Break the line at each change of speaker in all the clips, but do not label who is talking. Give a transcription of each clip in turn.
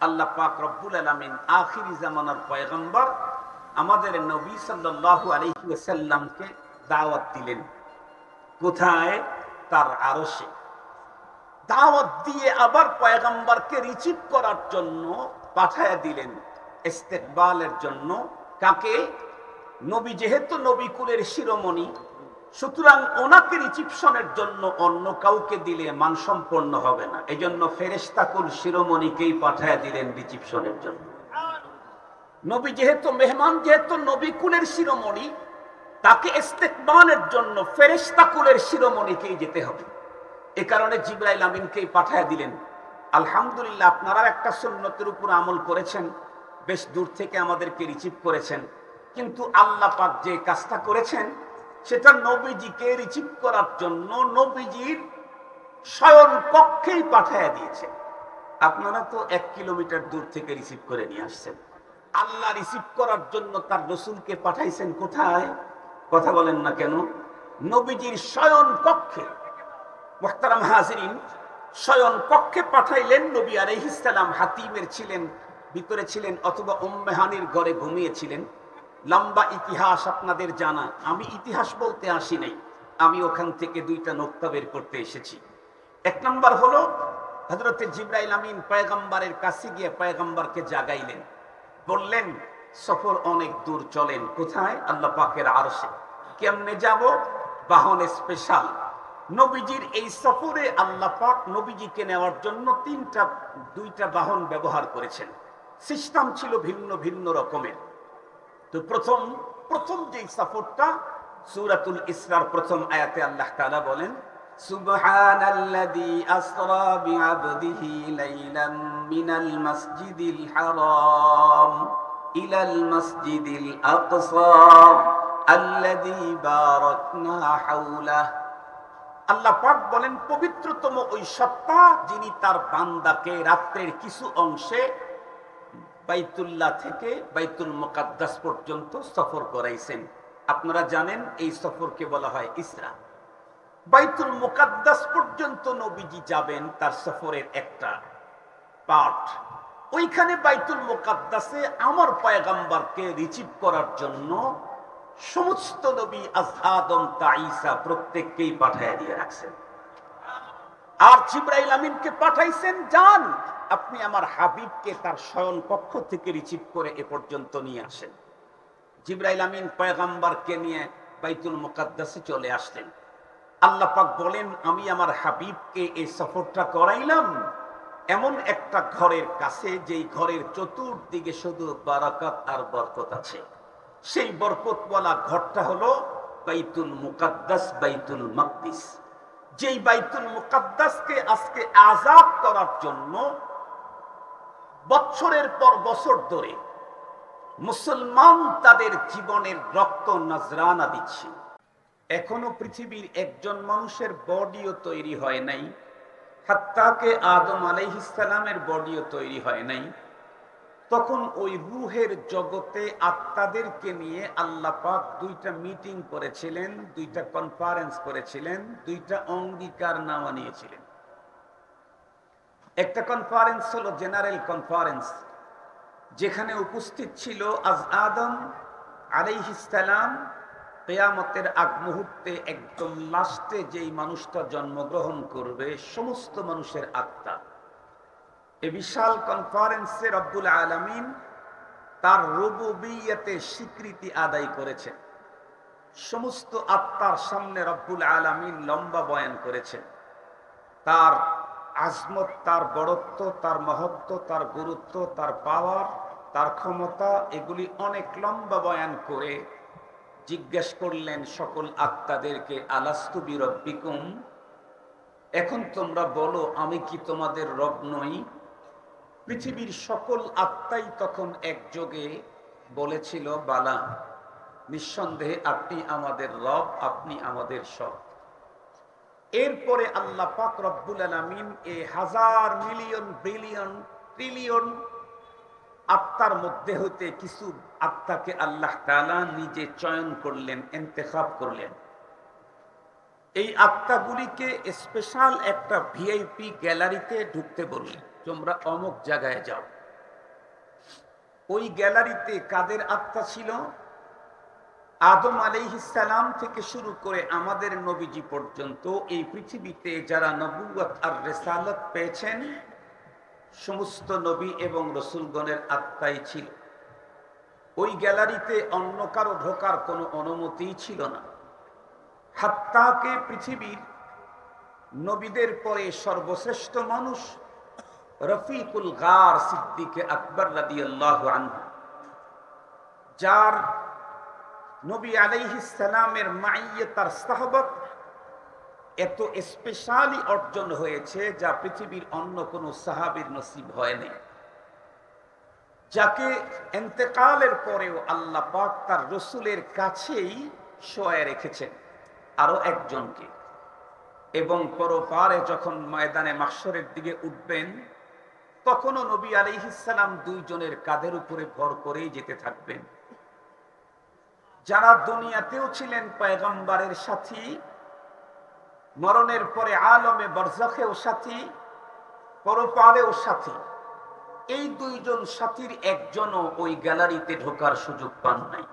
আল্লাহ পাক রব্বুল আলমিন আখিরি জামানার পয়গম্বর আমাদের নবী সাল্লাল্লাহু আলাইহি ওয়াসাল্লামকে দাওয়াত দিলেন। কোথায়? তার আরশে। দাওয়াত দিয়ে আবার পয়গম্বরকে রিসিভ করার জন্য পাঠায়া দিলেন, ইস্তেকবালের জন্য। কাকে? নবী, যেহেতু নবী কুলের শিরোমণি সুতরাং ওনাকে রিসিপশনের জন্য অন্য কাউকে দিলে মানসম্পন্ন হবে না। এই জন্য ফেরেস্তাকুল শিরোমণিকেই পাঠায় দিলেন রিসিপশনের জন্য। নবী যেহেতু মেহমান, যেহেতু নবী কুলের শিরোমণি, তাকে ইস্তেকবালের জন্য ফেরেস্তাকুলের শিরোমণিকেই যেতে হবে। এ কারণে জিব্রাইল আমিনকেই পাঠায়া দিলেন। আলহামদুলিল্লাহ, আপনারা একটা সুন্নতের উপর আমল করেছেন, বেশ দূর থেকে আমাদেরকে রিসিভ করেছেন। কিন্তু আল্লাহ পাক যে কাজটা করেছেন সেটা নবীজিকে রিসিভ করার জন্য নবীজির স্বয়ং কক্ষেই পাঠায়া দিয়েছেন আপনারা তো এক কিলোমিটার দূর থেকে রিসিভ করে নিয়ে আসছেন। আল্লাহ রিসিভ করার জন্য তার রসুলকে পাঠাইছেন কোথায়? কথা বলেন না কেন? নবীজির স্বয়ং কক্ষে। মোহতারাম হাজরিন স্বয়ং কক্ষে পাঠাইলেন নবী আলাইহিসালাম হাতিমের ছিলেন, ভিতরে ছিলেন অথবা উম্মেহানির ঘরে ঘুমিয়েছিলেন। লম্বা ইতিহাস আপনাদের জানা। আমি ইতিহাস বলতে আসি নাই। আমি ওখান থেকে দুইটা নোক্তা বের করতে এসেছি। এক নম্বর হলো হজরতে জিব্রাইল আমিন পয়গম্বরের কাছে গিয়ে পয়গম্বরকে জাগাইলেন। বললেন, সফর অনেক দূর, চলেন। কোথায়? আল্লাহ পাকের আরশে। কেমনে যাব? বাহন স্পেশাল। নবীজির এই সফরে আল্লাহ পাক নবীজিকে নেওয়ার জন্য তিনটা, দুইটা বাহন ব্যবহার করেছেন। সিস্টেম ছিল ভিন্ন ভিন্ন রকমের। তো প্রথম প্রথম যে সফরটা, সূরাতুল ইসরার প্রথম আয়াতে আল্লাহ তাআলা বলেন, সুবহানাল্লাযী আসরা বিআবদিহি লাইলাম মিনাল মাসজিদিল হারাম ইলাল মাসজিদিল আকসা আল্লাযী বারাকনা হাওলাহু। আল্লাহ পাক বলেন, পবিত্রতম ওই সত্তা যিনি তার বান্দাকে রাত্রের কিছু অংশে বাইতুল্লাহ থেকে বাইতুল মোকাদ্দাস পর্যন্ত সফর করাইছেন। আপনারা জানেন এই সফরকে বলা হয় ইসরা। বাইতুল মোকাদ্দাস পর্যন্ত নবীজি যাবেন তার সফরের একটা পার্ট ওইখানে বাইতুল মোকাদ্দাসে আমার পয়গাম্বারকে রিচিভ করার জন্য সমস্ত নবী আজ আদম তাইসা প্রত্যেককেই পাঠাইয়া দিয়ে রাখছেন। আর জিব্রাইল আমিনকে পাঠাইছেন যান আপনি আমার হাবিবকে তার শয়ন কক্ষ থেকে রিসিভ করে এ পর্যন্ত নিয়ে আসেন। জিব্রাইল আমিন পয়গাম্বারকে নিয়ে বাইতুল মুকাদ্দাসে চলে আসলেন। আল্লাহ পাক বলেন, আমি আমার হাবিবকে এই সফরটা করাইলাম এমন একটা ঘরের কাছে, যেই ঘরের চতুর্দিকে শুধু বারাকাত আর বরকত আছে। সেই বরকতওয়ালা ঘরটা হলো বাইতুল মুকাদ্দাস, বাইতুল মাকদিস যেই বাইতুল মুকাদ্দাসকে আজকে আজাদ করার জন্য বছরের পর বছর ধরে মুসলমান তাদের জীবনের রক্ত নজরানা দিচ্ছে। এখনও পৃথিবীর একজন মানুষের বডিও তৈরি হয় নাই। হাত্তাকে আদম আলাইহিসালামের বডিও তৈরি হয় নাই। তখন ওই রুহের জগতে আত্মাদেরকে নিয়ে আল্লাহ পাক দুইটা মিটিং করেছিলেন, দুইটা কনফারেন্স করেছিলেন, দুইটা অঙ্গীকার নামা নিয়েছিলেন। একটা কনফারেন্স হলো জেনারেল কনফারেন্স যেখানে উপস্থিত ছিল আজ আদম আলাইহিসালাম কেয়ামতের আগ মুহূর্তে একদম লাস্টে যেই মানুষটা জন্মগ্রহণ করবে, সমস্ত মানুষের আত্মা। এ বিশাল কনফারেন্সে রব্বুল আলমিন তার রবুবিয়তে স্বীকৃতি আদায় করেছে সমস্ত আত্মার সামনে রব্বুল আলমিন লম্বা বয়ান করেছে তার আজমত, তার বড়ত্ব, তার মহত্ব, তার গুরুত্ব, তার পাওয়ার, তার ক্ষমতা, এগুলি অনেক লম্বা বয়ান করে জিজ্ঞেস করলেন সকল আত্মাদেরকে, আলাস্তু বিরব্বিকুম? এখন তোমরা বলো, আমি কি তোমাদের রব নই? পৃথিবীর সকল আত্মাই তখন একযোগে বলেছিল, বালা, নিঃসন্দেহে আপনি আমাদের রব, আপনি আমাদের সব। এরপরে আল্লাহ পাক রব্বুল আলমিন এ হাজার মিলিয়ন, বিলিয়ন, ট্রিলিয়ন আত্মার মধ্যে হইতে কিছু আত্মাকে আল্লাহ তালা নিজে চয়ন করলেন এন্তেখাব করলেন। এই আত্মাগুলিকে স্পেশাল একটা ভিআইপি গ্যালারিতে ঢুকতে বললেন, তোমরা অমুক জায়গায় যাও। ওই গ্যালারিতে কাদের আত্মা ছিল? আদম আলাইহিসালাম থেকে শুরু করে আমাদের নবীজি পর্যন্ত এই পৃথিবীতে যারা নবুয়ত আর রেসালত পেয়েছেন, সমস্ত নবী এবং রসুলগণের আত্মাই ছিল। ওই গ্যালারিতে অন্য কারও ঢোকার কোনো অনুমতিই ছিল না। হাত্তাকে পৃথিবীর নবীদের পরে সর্বশ্রেষ্ঠ মানুষ রফিকুল গার সিদ্দিকে আকবর রাদিয়াল্লাহু আনহু, যার নবী আলাইহিসালামের মাইয়ে তার সাহবত এত স্পেশালি অর্জন হয়েছে যা পৃথিবীর অন্য কোনো সাহাবীর নসিব হয়নি যাকে এন্তেকালের পরেও আল্লাহ পাক তার রসুলের কাছেই শোয়ে রেখেছেন আরও একজনকে। এবং পরপারে যখন ময়দানে মাসরের দিকে উঠবেন, তখনও নবী আলাইহিসালাম দুইজনের কাদের উপরে ভর করেই যেতে থাকবেন। যারা দুনিয়াতেও ছিলেন পয়গম্বরের সাথী, মরণের পরে আলমে বরজখেও সাথী পরপারেও সাথী, এই দুইজন সাথীর একজনও ওই গ্যালারিতে ঢোকার সুযোগ পান নাই।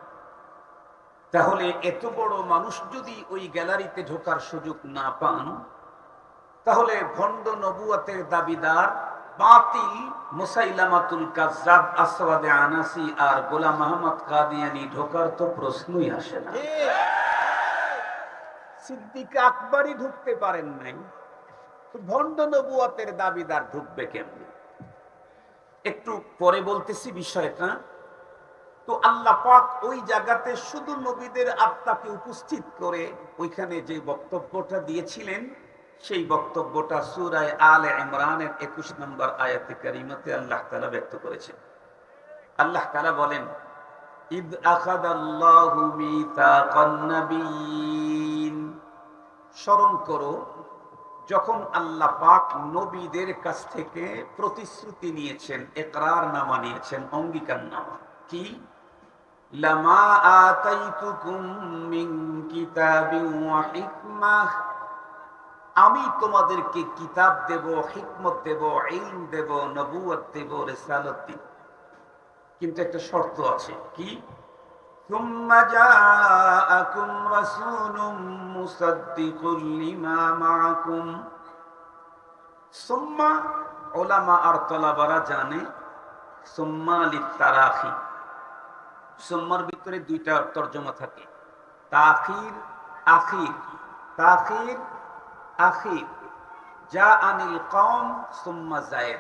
তাহলে এত বড় মানুষ যদি ওই গ্যালারিতে ঢোকার সুযোগ না পান, তাহলে ভণ্ড নবুয়াতের দাবিদার বাতিল আনাসি আর ঢুকতে পারেন দাবিদার ঢুকবে কেমনি? একটু পরে বলতেছি বিষয়টা। তো আল্লাহ পাক ওই জায়গাতে শুধু নবীদের আত্মাকে উপস্থিত করে ওইখানে যে বক্তব্যটা দিয়েছিলেন সেই বক্তব্যটা সুরায় আলে ইমরানের একুশ নম্বর আয়াতে কারিমাতে আল্লাহ তালা ব্যক্ত করেছেন আল্লাহ তালা বলেন, ইদ আখাদাল্লাহু মিতাকান নাবিয়িন স্মরণ করো, যখন আল্লাহ পাক নবীদের কাছ থেকে প্রতিশ্রুতি নিয়েছেন একরার নামা নিয়েছেন অঙ্গীকার নামা কি? লামা আতাইতুকুম মিন কিতাবিন ওয়া হিকমাহ। আমি তোমাদেরকে কিতাব দেব, হিকমত দেব, ইলম দেব নবুয় দেব, রেসালত দিব। কিন্তু একটা শর্ত আছে। কি? জানে সোম্মার ভিতরে দুইটা তর্জমা থাকে। তাখির, আখির। তাখির আখির যা আনিল কম সুম্মা জায়েদ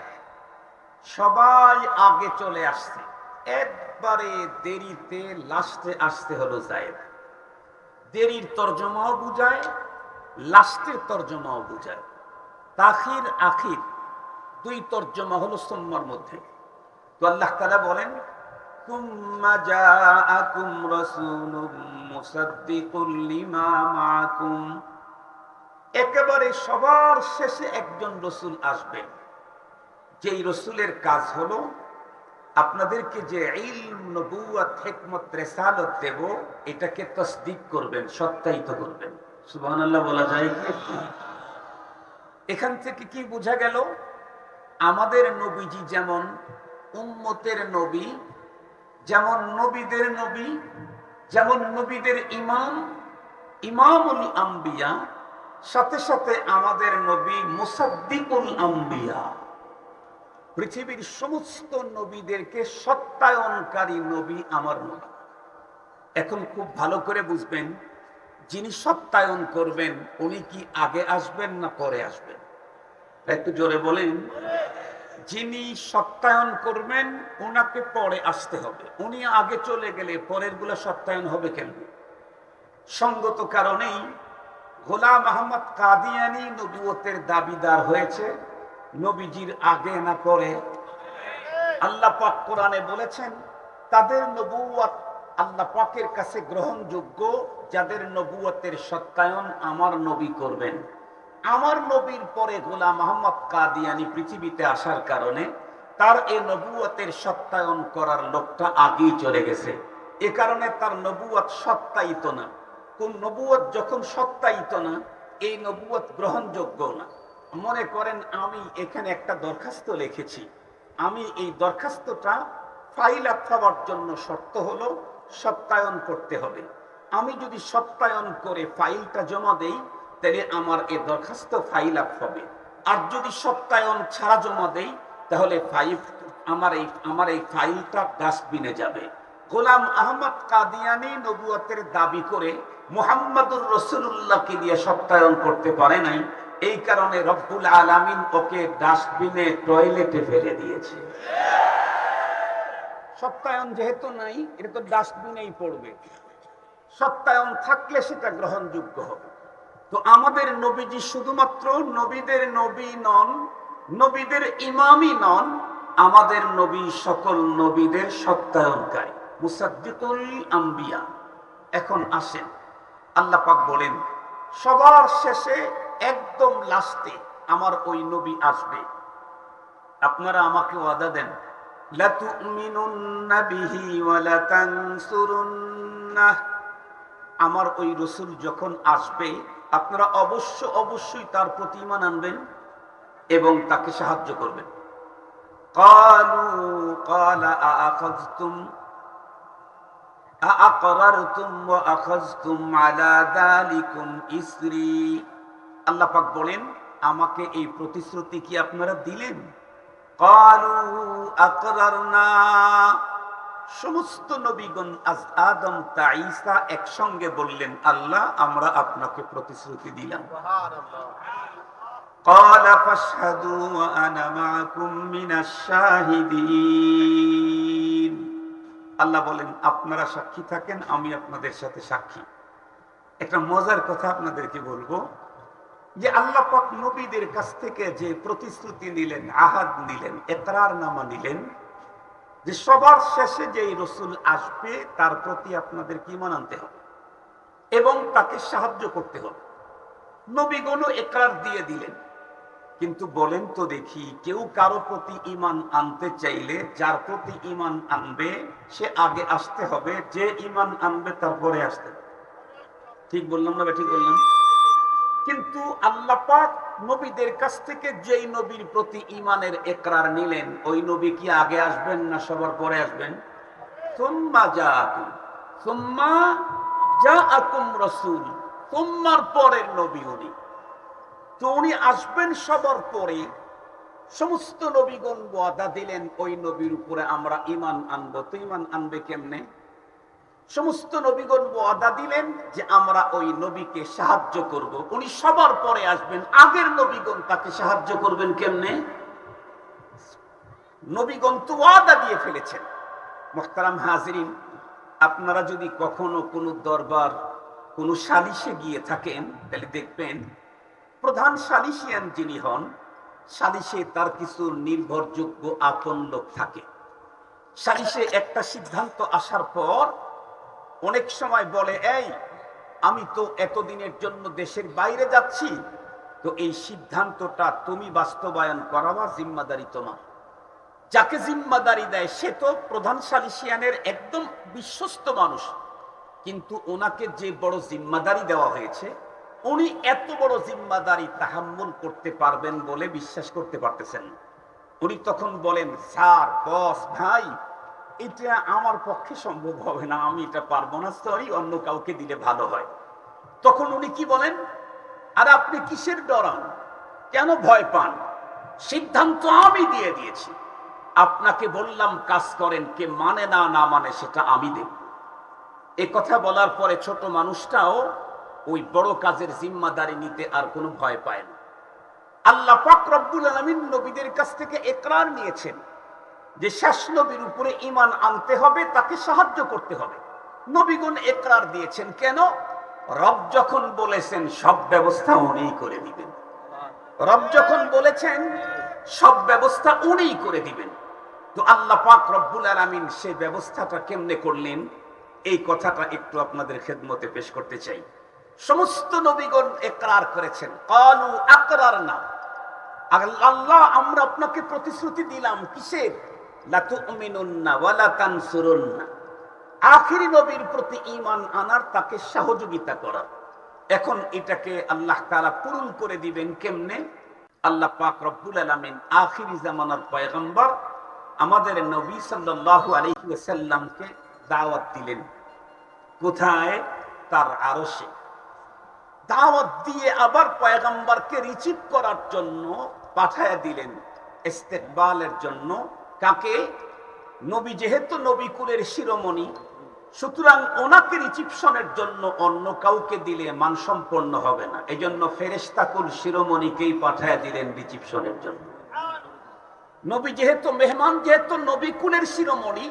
সবাই আগে চলে আসছে। একবারে দেরিতে, লাস্টে আসতে হলো জায়েদ দেরির তর্জমাও বুঝায়, লাস্টের তর্জমাও বুঝায়। তাখির, আখির, দুই তর্জমা হলো সোম্মার মধ্যে। তো আল্লাহ তালা বলেন ثم একেবারে সবার শেষে একজন রসুল আসবেন যেই রসুলের কাজ হলো, আপনাদেরকে যে দেব, এটাকে তসদিক করবেন, সত্যায়িত করবেন। সুবহানাল্লাহ, বলা যায় কি? এখান থেকে কি বোঝা গেল? আমাদের নবীজি যেমন উম্মতের নবী, যেমন নবীদের নবী, যেমন নবীদের ইমাম, ইমামুল আম্বিয়া সাথে সাথে আমাদের নবী মুসাদ্দিকুল আম্বিয়া, পৃথিবীর সমস্ত নবীদেরকে সত্যায়নকারী নবী আমার নবী। এখন খুব ভালো করে বুঝবেন, যিনি সত্যায়ন করবেন, উনি কি আগে আসবেন না পরে আসবেন? একটু জোরে বলেন, যিনি সত্যায়ন করবেন ওনাকে পরে আসতে হবে। উনি আগে চলে গেলে পরেরগুলা সত্যায়ন হবে কেন সঙ্গত কারণেই গোলাম আহমদ কাদিয়ানি নবুয়তের দাবিদার হয়েছে। নবীজির আগে না পরে আল্লাহ পাক কোরআনে বলেছেন, তাদের নবুয়াত আল্লাহ পাকের কাছে গ্রহণযোগ্য, যাদের নবুয়তের সত্যায়ন আমার নবী করবেন। আমার নবীর পরে গোলাম মোহাম্মদ কাদিয়ানি পৃথিবীতে আসার কারণে তার এই নবুয়তের সত্যায়ন করার লোকটা আগেই চলে গেছে। এ কারণে তার নবুয়ত সত্যায়িত না। কোন নবুয়ত যখন সত্যায়িত না, এই নবুয়ত গ্রহণযোগ্য না। মনে করেন, আমি এখানে একটা দরখাস্ত লিখেছি। আমি এই দরখাস্তটা ফাইল খাওয়ার জন্য শর্ত হলো, সত্যায়ন করতে হবে। আমি যদি সত্যায়ন করে ফাইলটা জমা দেই, তাহলে আমার এ দরখাস্ত ফাইল আপ হবে। আর যদি সত্যায়ন ছাড়া জমা দেই, তাহলে ফাইল, আমার এই আমার এই ফাইলটা ডাস্টবিনে যাবে। গোলাম আহমদ কাদিয়ানি নবুয়তের দাবি করে মুহাম্মাদুর রসুল্লাহকে দিয়ে সত্যায়ন করতে পারে নাই। এই কারণে রব্বুল আলামিন ওকে ডাস্টবিনে, টয়লেটে ফেলে দিয়েছে। সত্যায়ন যেহেতু নাই, এটা তো ডাস্টবিনেই পড়বে। সত্যায়ন থাকলে সেটা গ্রহণযোগ্য হবে। তো আমাদের নবীজি শুধুমাত্র নবীদের নবী নন, নবীদের ইমামই নন, আমাদের নবী সকল নবীদের সত্যায়নকারী, মুসাদ্দিকুল আম্বিয়া। এখন আসেন। আল্লাহ পাক বলেন, সবার শেষে একদম লাস্টে আমার ওই নবী আসবে। আপনারা আমাকে ওয়াদা দেন আমার ওই রসুল যখন আসবে, আপনারা অবশ্য অবশ্যই তার প্রতি ইমান আনবেন এবং তাকে সাহায্য করবেন। কালু, কালা أأقررتم وأخذتم على ذلكم إسري আল্লাহ পাক বলেন আমাকে এই প্রতিশ্রুতি কি আপনারা দিলেন قالوا أقررنا সমস্ত নবীগণ আজ আদম তা ঈসা একসঙ্গে বললেন আল্লাহ আমরা আপনাকে প্রতিশ্রুতি দিলাম قال فاشهدوا وانا معكم من الشاهدين আল্লাহ বলেন, আপনারা সাক্ষী থাকেন, আমি আপনাদের সাথে সাক্ষী। একটা মজার কথা আপনাদেরকে বলব, যে আল্লাহ পাক নবীদের কাছ থেকে যে প্রতিশ্রুতি নিলেন, আহাদ নিলেন, একরার নামা নিলেন, যে সবার শেষে যেই রসুল আসবে, তার প্রতি আপনাদের কি আনতে হবে এবং তাকে সাহায্য করতে হবে। নবীগণও একরার দিয়ে দিলেন। কিন্তু বলেন তো দেখি, কেউ কারও প্রতি ইমান আনতে চাইলে যার প্রতি ইমান আনবে, সে আগে আসতে হবে, যে ইমান আনবে তারপরে আসতে ঠিক বললাম না ঠিক বললাম? কিন্তু আল্লাহ পাক নবীদের কাছ থেকে যেই নবীর প্রতি ইমানের একরার নিলেন, ওই নবী কি আগে আসবেন না সবার পরে আসবেন? সুম্মা যা আকুম সুম্মা যা আকুম রসুল তোমার পরের নবী উনি। তো উনি আসবেন সবার পরে। সমস্ত নবীগণ ওয়াদা দিলেন, ওই নবীর উপরে আমরা ইমান আনব। তো ইমান আনবে কেমনে? সমস্ত নবীগণ ওয়াদা দিলেন যে আমরা ওই নবীকে সাহায্য করব। উনি সবার পরে আসবেন, আগের নবীগণ তাকে সাহায্য করবেন কেমনে? নবীগণ তো ওয়াদা দিয়ে ফেলেছেন। মোহতারাম হাজরিন, আপনারা যদি কখনো কোনো দরবার, কোনো সালিশে গিয়ে থাকেন, তাহলে দেখবেন প্রধান সালিশিয়ান যিনি হন সালিশে তার কিছু নির্ভরযোগ্য আপন লোক থাকে। সালিশে একটা সিদ্ধান্ত আসার পর অনেক সময় বলে, এই, আমি তো এতদিনের জন্য দেশের বাইরে যাচ্ছি, তো এই সিদ্ধান্তটা তুমি বাস্তবায়ন করাবা, জিম্মাদারি তোমার। যাকে জিম্মাদারি দেয়, সে তো প্রধান সালিশিয়ানের একদম বিশ্বস্ত মানুষ। কিন্তু ওনাকে যে বড় জিম্মাদারি দেওয়া হয়েছে উনি এত বড় জিম্মাদারি তাহাম্মুল করতে পারবেন বলে বিশ্বাস করতে পারতেছেন উনি তখন বলেন, স্যার, বস, ভাই, এটা আমার পক্ষে সম্ভব হবে না, আমি এটা পারব না, সরি, অন্য কাউকে দিলে ভালো হয়। তখন উনি কি বলেন, আর আপনি কিসের ডরান? কেন ভয় পান? সিদ্ধান্ত আমি দিয়ে দিয়েছি। আপনাকে বললাম, কাজ করেন, কে মানে না না মানে সেটা আমি দেব এ কথা বলার পরে ছোট মানুষটাও ওই বড় কাজের জিম্মাদারি নিতে আর কোনো ভয় পায় না। আল্লাহ পাক রব্বুল আলমিন নবীদের কাছ থেকে একরার নিয়েছেন যে শেষ নবীর উপরে ইমান আনতে হবে, তাকে সাহায্য করতে হবে। নবীগণ একরার দিয়েছেন কেন? রব যখন বলেছেন, সব ব্যবস্থা উনিই করে দিবেন। রব যখন বলেছেন, সব ব্যবস্থা উনিই করে দিবেন। তো আল্লাহ পাক রব্বুল আলমিন সেই ব্যবস্থাটা কেমনে করলেন? এই কথাটা একটু আপনাদের খেদমতে পেশ করতে চাই। সমস্ত নবীগণ একরার করেছেন। কালু আকরার না আল্লাহ, আমরা আপনাকে প্রতিশ্রুতি দিলাম কিসের? আখিরি নবীর প্রতি ঈমান আনার, তাকে সহযোগিতা করার এখন এটাকে আল্লাহ তাআলা পূরণ করে দিবেন কেমনে? আল্লাহ পাক রব্বুল আলামিন আখিরি জামানার পয়গম্বর আমাদের নবী সাল্লাল্লাহু আলাইহি ওয়াসাল্লামকে দাওয়াত দিলেন। কোথায়? তার আরশে। দাওয়াত দিয়ে আবার পয়গম্বরকে রিসিভ করার জন্য পাঠায় দিলেন, ইস্তেকবালের জন্য। কাকে? নবী, যেহেতু নবী কুলের শিরোমণি, সুতরাং ওনাকে রিসিপশনের জন্য অন্য কাউকে দিলে মানসম্পন্ন হবে না। এই জন্য ফেরেস্তাকুল শিরোমণিকেই পাঠায় দিলেন রিসিপশনের জন্য। নবী, যেহেতু মেহমান, যেহেতু নবী কুলের শিরোমণি,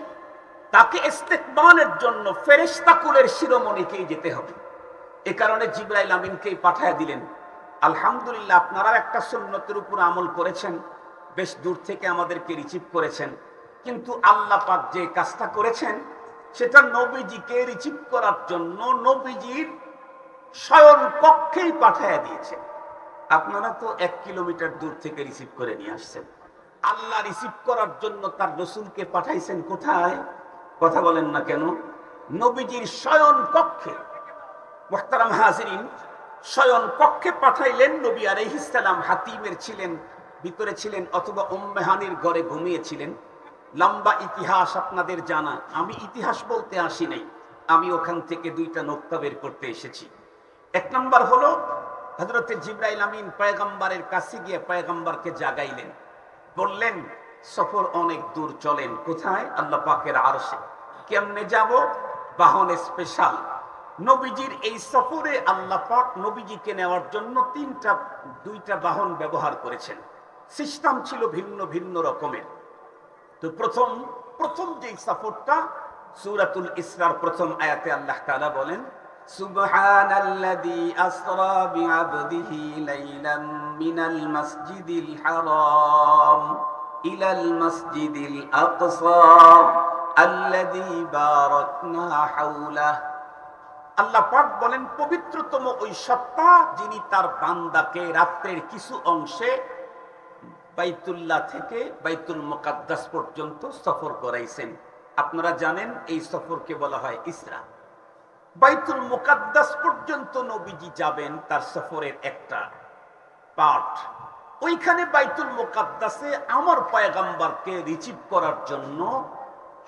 তাকে ইস্তেকবালের জন্য ফেরেস্তাকুলের শিরোমণিকেই যেতে হবে। এ কারণে জিব্রাইল আমিনকেই পাঠায় দিলেন। আলহামদুলিল্লাহ, আপনারা একটা সুন্নতের উপর আমল করেছেন, বেশ দূর থেকে আমাদেরকে রিসিভ করেছেন। কিন্তু আল্লাহ পাক যে কাজটা করেছেন, সেটা নবীজিকে রিসিভ করার জন্য নবীজির স্বয়ং কক্ষেই পাঠায় দিয়েছেন আপনারা তো এক কিলোমিটার দূর থেকে রিসিভ করে নিয়ে আসছেন। আল্লাহ রিসিভ করার জন্য তার রসুলকে পাঠাইছেন কোথায়? কথা বলেন না কেন? নবীজির স্বয়ং কক্ষে মোহতারাম হাজরিন স্বয়ং কক্ষে পাঠাইলেন নবী আলাইহিসালাম হাতিমের ছিলেন, ভিতরে ছিলেন অথবা উম্মেহানির ঘরে ঘুমিয়েছিলেন। লম্বা ইতিহাস আপনাদের জানা, আমি ইতিহাস বলতে আসি নাই, আমি ওখান থেকে দুইটা নোক্তা বের করতে এসেছি। এক নম্বর হলো হজরতে জিব্রাইল আমিন পয়গম্বরের কাছে গিয়ে পয়গম্বরকে জাগাইলেন। বললেন, সফর অনেক দূর চলেন, কোথায়? আল্লাহ পাকের আরশে। কেমনে যাব? বাহন স্পেশাল নবীজির এই সফরে আল্লাহ পাক নবীজিকে নেওয়ার জন্য তিনটা, দুইটা বাহন ব্যবহার করেছেন। সিস্টেম ছিল ভিন্ন ভিন্ন রকমের। তো প্রথম প্রথম যে সফরটা, সূরাতুল ইসরার প্রথম আয়াতে আল্লাহ তাআলা বলেন, সুবহানাল্লাযী আসরা বিআবদিহি লাইলাম মিনাল মাসজিদিল হারাম ইলাল মাসজিদিল আকসা আল্লাযী বারাকনা হাওলাহু আল্লাহ পাক বলেন, পবিত্রতম ওই সত্তা যিনি তার বান্দাকে রাত্রের কিছু অংশে বাইতুল্লাহ থেকে বাইতুল মোকাদ্দাস পর্যন্ত সফর করাইছেন। আপনারা জানেন, এই সফরকে বলা হয় ইসরা। বাইতুল মোকাদ্দাস পর্যন্ত নবীজি যাবেন তার সফরের একটা পাঠ। ওইখানে বাইতুল মোকাদ্দাসে আমার পয়গাম্বারকে রিসিভ করার জন্য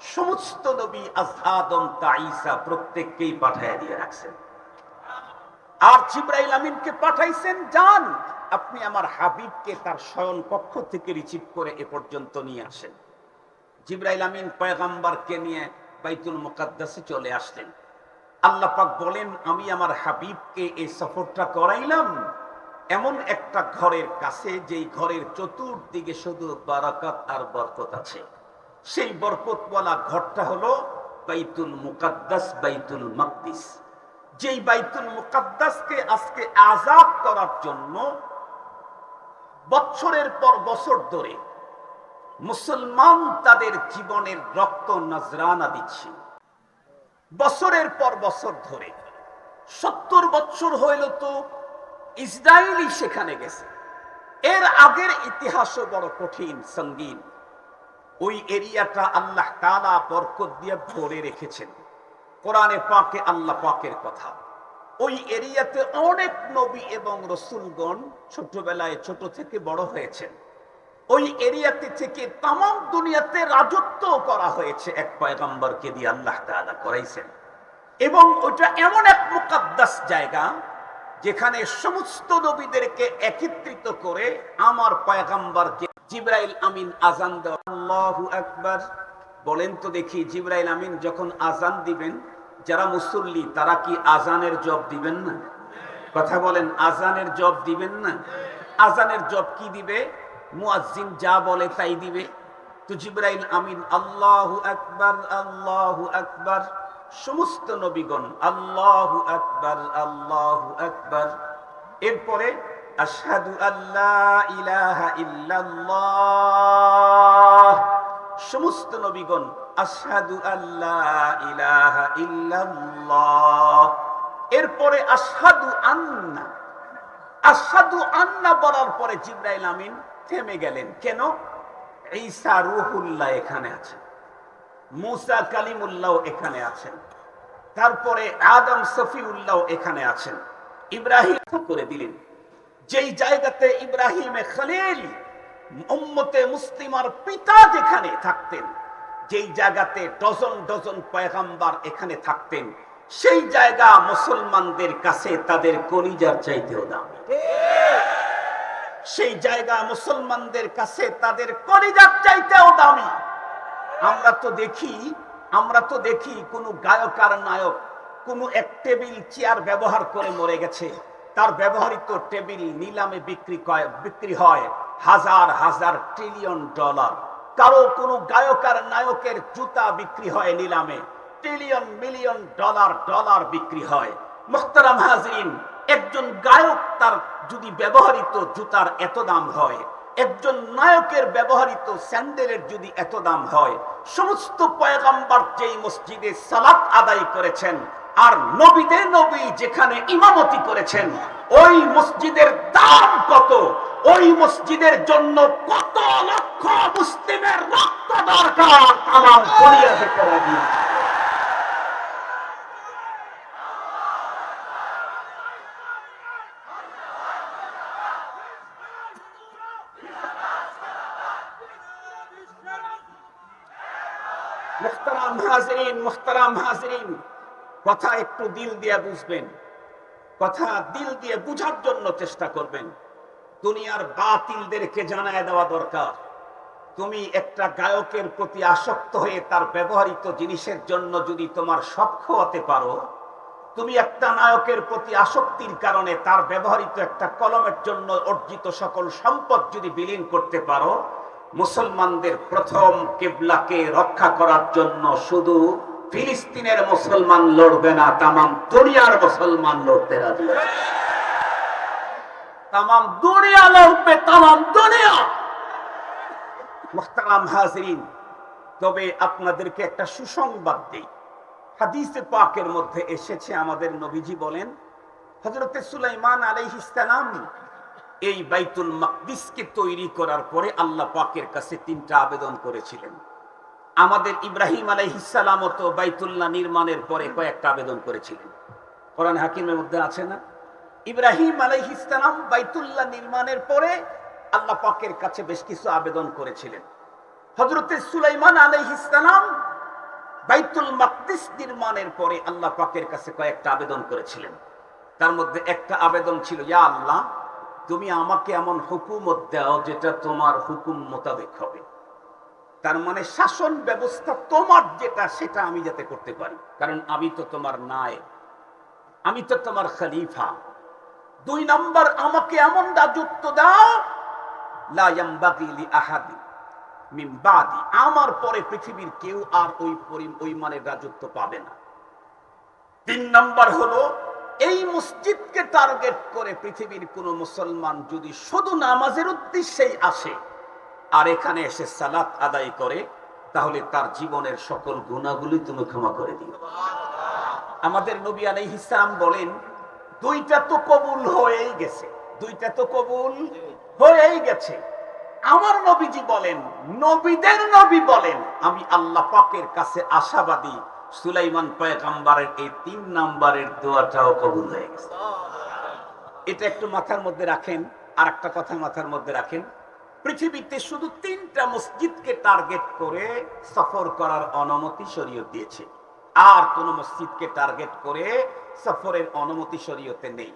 সমস্ত নবী আজহাদম তাইসা প্রত্যেককেই পাঠাইয়া দিয়ে রাখছেন। আর জিব্রাইল আমিনকে পাঠাইছেন যান আপনি আমার হাবিবকে তার শয়ন কক্ষ থেকে রিসিভ করে এ পর্যন্ত নিয়ে আসেন। জিব্রাইল আমিন পয়গাম্বারকে নিয়ে বাইতুল মুকাদ্দাসে চলে আসলেন। আল্লাহ পাক বলেন, আমি আমার হাবিবকে এই সফরটা করাইলাম এমন একটা ঘরের কাছে, যেই ঘরের চতুর্দিকে শুধু বারাকাত আর বরকত আছে। সেই বরকতওয়ালা ঘরটা হলো বাইতুল মুকাদ্দাস, বাইতুল মাকদিস। যেই বাইতুল মুকাদ্দাসকে আজকে আজাদ করার জন্য বছরের পর বছর ধরে মুসলমান তাদের জীবনের রক্ত নজরানা দিচ্ছে। বছরের পর বছর ধরে সত্তর বছর হইল তো ইসরায়েলি সেখানে গেছে। এর আগের ইতিহাসও বড় কঠিন, সঙ্গীন। ওই এরিয়াটা আল্লাহ তালা বরকত দিয়ে ভরে রেখেছেন। কোরআনে পাকে আল্লাহ পাকের কথা। ওই এরিয়াতে অনেক নবী এবং রসুলগণ ছোটবেলায় ছোট থেকে বড় হয়েছেন। ওই এরিয়াতে থেকে তাম দুনিয়াতে রাজত্ব করা হয়েছে এক পয়গম্বরকে দিয়ে আল্লাহ তাআলা করাইছেন। এবং ওটা এমন এক মুকাদ্দাস জায়গা যেখানে সমস্ত নবীদেরকে একত্রিত করে আমার পয়গম্বরকে জিব্রাইল আমিন আজান আকবার। বলেন তো দেখি, জিব্রাইল আমিন যখন আজান দিবেন, যারা মুসল্লি, তারা কি আজানের জব দিবেন না? কথা বলেন আজানের জব দিবেন না? আজানের জব কি দিবে? মুয়াজ্জিন যা বলে তাই দিবে। তো জিব্রাইল আমিন, আল্লাহু আকবার আল্লাহু আকবার। সমস্ত নবীগণ, আল্লাহু আকবার আল্লাহু আকবার। এরপরে আশহাদু আল্লাহ ইলাহা ইল্লাল্লাহ। সমস্ত নবীগণ, আশহাদু আল্লাহ ইলাহা ইল্লাল্লাহ। এরপরে আশহাদু আন্না। আশহাদু আন্না বলার পরে জিব্রাইল আমিন থেমে গেলেন। কেন? ঈসা রুহুল্লাহ এখানে আছেন। মুসা কালিমুল্লাহ এখানে আছেন। তারপরে আদম সফিউল্লাহ এখানে আছেন। ইব্রাহিম করে দিলেন। যেই জায়গাতে ইব্রাহিমে খলিল উম্মতে মুসলিমার পিতা যেখানে থাকতেন, যেই জায়গাতে ডজন ডজন পয়গাম্বার এখানে থাকতেন, সেই জায়গা মুসলমানদের কাছে তাদের কলিজার চাইতেও দামি। সেই জায়গা মুসলমানদের কাছে তাদের কলিজার চাইতেও দামি। আমরা তো দেখি, আমরা তো দেখি কোনো গায়ক আর নায়ক কোনো এক টেবিল, চেয়ার ব্যবহার করে মরে গেছে। তার ব্যবহৃত টেবিল নিলামে বিক্রি বিক্রি হয় হাজার হাজার ট্রিলিয়ন ডলার। কারও কোনো গায়ক আর নায়কের জুতা বিক্রি হয় নিলামে, ট্রিলিয়ন মিলিয়ন ডলার ডলার বিক্রি হয়। মোখতারাম হাজরিন, একজন গায়ক তার যদি ব্যবহৃত জুতার এত দাম হয়, একজন নায়কের ব্যবহৃত স্যান্ডেলের যদি এত দাম হয়, সমস্ত পয়গাম্বার যেই মসজিদে সালাত আদায় করেছেন আর নবীদের নবী যেখানে ইমামতি করেছেন, ওই মসজিদের দাম কত? ওই মসজিদের জন্য কত লক্ষ মুসলিমের রক্ত দরকার? হাজরিন, মুখতারাম হাজরিন। কথা একটু দিল দিয়ে বুঝবেন। কথা দিল দিয়ে বুঝার জন্য চেষ্টা করবেন। দুনিয়ার বাতিলদেরকে জানায় দেওয়া দরকার। তুমি একটা গায়কের প্রতি আসক্ত হয়ে তার ব্যবহৃত জিনিসের জন্য যদি তোমার সক্ষ হতে পারো, তুমি একটা নায়কের প্রতি আসক্তির কারণে তার ব্যবহৃত একটা কলমের জন্য অর্জিত সকল সম্পদ যদি বিলীন করতে পারো, মুসলমানদের প্রথম কেবলাকে রক্ষা করার জন্য শুধু ফিলিস্তিনের মুসলমান লড়বে না, তামাম দুনিয়ার মুসলমান লড়তে রাজি আছে। তামাম দুনিয়া লড়বে, তামাম দুনিয়া। মুহতারাম হাজরিন, তবে আপনাদেরকে একটা সুসংবাদ দেই। হাদিসে পাকের মধ্যে এসেছে, আমাদের নবীজি বলেন হজরতে সুলাইমান আলাইহিসসালাম এই বাইতুল মাকদিসকে তৈরি করার পরে আল্লাহ পাকের কাছে তিনটা আবেদন করেছিলেন। আমাদের ইব্রাহিম আলাইহিসসালামও তো বাইতুল্লাহ নির্মাণের পরে কয়েকটা আবেদন করেছিলেন। কোরআন হাকিমের মধ্যে আছে না? ইব্রাহিম আলাইহিসসালাম বাইতুল্লাহ নির্মাণের পরে আল্লাহ পাকের কাছে বেশ কিছু আবেদন করেছিলেন। হজরতে সুলাইমান আলাইহিসসালাম বাইতুল মাকদিস নির্মাণের পরে আল্লাহ পাকের কাছে কয়েকটা আবেদন করেছিলেন। তার মধ্যে একটা আবেদন ছিল, ইয়া আল্লাহ, তুমি আমাকে এমন হুকুমত দাও যেটা তোমার হুকুম মোতাবেক হবে। তার মানে শাসন ব্যবস্থা তোমার যেটা, সেটা আমি যাতে করতে পারি। কারণ আমি তো তোমার নাই আমি তো তোমার খালিফা। দুই নাম্বার, আমাকে এমন রাজত্ব দাও আহাদি মিন বাদি। আমার পরে পৃথিবীর কেউ আর ওই ওই মানের রাজত্ব পাবে না। তিন নাম্বার হলো, এই মসজিদকে টার্গেট করে পৃথিবীর কোন মুসলমান যদি শুধু নামাজের উদ্দেশ্যেই আসে আর এখানে এসে সালাত আদায় করে, তাহলে তার জীবনের সকল গুণাগুলি তুমি ক্ষমা করে দিও। আমাদের নবী আলাইহিস সালাম বলেন, দুইটা তো কবুল হয়েই গেছে। দুইটা তো কবুল হয়েই গেছে। আমার নবীজি বলেন, নবীদের নবী বলেন, আমি আল্লাহ পাকের কাছে আশাবাদী, সুলাইমান পয়গাম্বারের এই তিন নাম্বারের দোয়াটাও কবুল হয়ে গেছে। এটা একটু মাথার মধ্যে রাখেন আর একটা কথা মাথার মধ্যে রাখেন। পৃথিবীতে শুধু তিনটা মসজিদকে টার্গেট করে সফর করার অনুমতি শরীয়ত দিয়েছে। আর কোন মসজিদকে টার্গেট করে সফরের অনুমতি শরীয়তে নেই।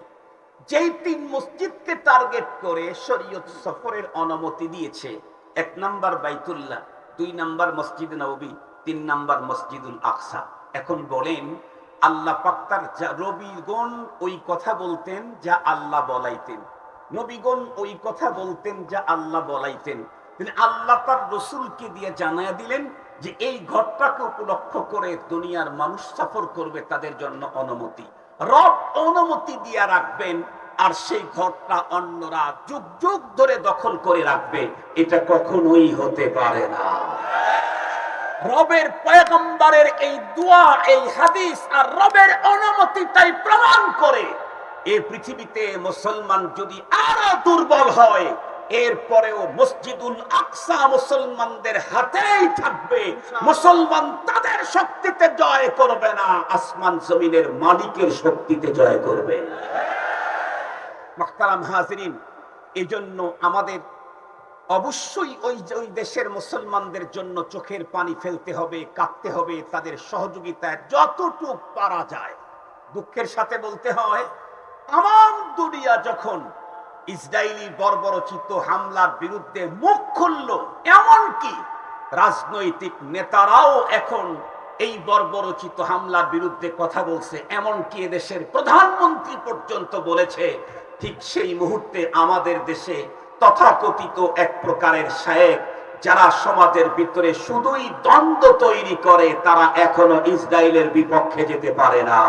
যেই তিন মসজিদকে টার্গেট করে শরীয়ত সফরের অনুমতি দিয়েছে, এক নাম্বার বাইতুল্লাহ, দুই নাম্বার মসজিদ নবী, তিন নাম্বার মসজিদুল আকসা। এখন বলেন, আল্লাহ পাক্তার যা রবিগণ ওই কথা বলতেন, যা আল্লাহ বলাইতেন। নবীগণ ওই কথা বলতেন যা আল্লাহ বলাইতেন। তিনি আল্লাহ তার রসুলকে দিয়ে জানায়া দিলেন যে এই ঘরটাকে উপলক্ষ করে দুনিয়ার মানুষ সফর করবে তাদের জন্য অনুমতি। রব অনুমতি দিয়ে রাখবেন আর সেই ঘরটা অন্যরা যুগ যুগ ধরে দখল করে রাখবে। এটা কখনোই হতে পারে না। রবের পয়গম্বরের এই দোয়া, এই হাদিস আর রবের অনুমতিটাই প্রমাণ করে এই পৃথিবীতে মুসলমান যদি আরও দুর্বল হয় এরপরেও মসজিদুল আকসা মুসলমানদের হাতেই থাকবে। মুসলমান তাদের শক্তিতে জয় করবে না আসমান জমিনের মালিকের শক্তিতে জয় করবে। মাহতারাম হাজরিন এই জন্য আমাদের অবশ্যই ওই ওই দেশের মুসলমানদের জন্য চোখের পানি ফেলতে হবে কাঁদতে হবে তাদের সহযোগিতায় যতটুক পারা যায়। দুঃখের সাথে বলতে হয় আমার দুনিয়া যখন ইসরায়েলি বর্বরচিত হামলার বিরুদ্ধে মুখ খুলল, এমনকি রাজনৈতিক নেতারাও এখন এই বর্বরচিত হামলার বিরুদ্ধে কথা বলছে, এমনকি এদেশের প্রধানমন্ত্রী পর্যন্ত বলেছে, ঠিক সেই মুহূর্তে আমাদের দেশে তথাকথিত এক প্রকারের শায়েক, যারা সমাজের ভিতরে শুধুই দ্বন্দ্ব তৈরি করে, তারা এখনও ইসরায়েলের বিপক্ষে যেতে পারে না।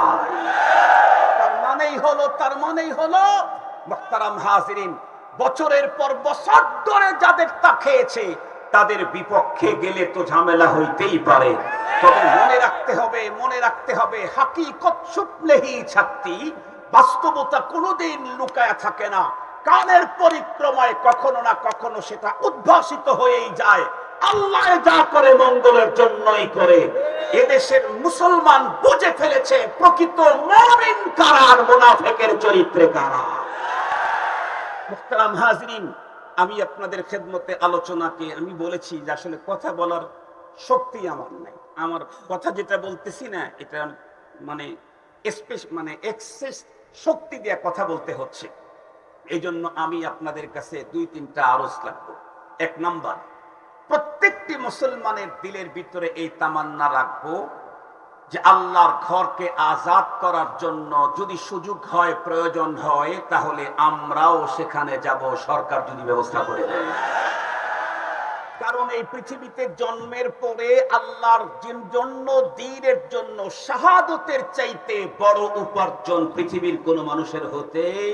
হলো, তার মানেই হলো, মোহতারাম হাজিরিন, বছরের পর বছর ধরে যাদের তা খেয়েছে, তাদের বিপক্ষে গেলে তো ঝামেলা হইতেই পারে। তবে মনে রাখতে হবে, মনে রাখতে হবে, হাকিকত সুপলেহি ছাত্রী, বাস্তবতা কোনোদিন লুকায়া থাকে না। কানের পরিক্রমায় কখনো না কখনো সেটা উদ্ভাসিত হয়েই যায়। আল্লাহ যা করে মঙ্গলের জন্যই করে। এদেশের মুসলমান বুঝে ফেলেছে প্রকৃত মমিন কারার মুনাফেকের চরিত্রে কারা। মুখতারাম হাজরিন, আমি আপনাদের খেদমতে আলোচনাকে আমি বলেছি যে আসলে কথা বলার শক্তি আমার নাই। আমার কথা যেটা বলতেছি না, এটা মানে স্পেস মানে এক্সেস শক্তি দিয়ে কথা বলতে হচ্ছে। এই জন্য আমি আপনাদের কাছে দুই তিনটা আরজ লাগবো এক নাম্বার প্রত্যেকটি মুসলমানের দিলের ভিতরে এই তামান্না রাখব যে আল্লাহর ঘরকে আজাদ করার জন্য যদি সুযোগ হয়, প্রয়োজন হয়, তাহলে আমরাও সেখানে যাব, সরকার যদি ব্যবস্থা করে দেয়। কারণ এই পৃথিবীতে জন্মের পরে আল্লাহর জন্য, দিনের জন্য, শাহাদতের চাইতে বড় উপার্জন পৃথিবীর কোন মানুষের হতেই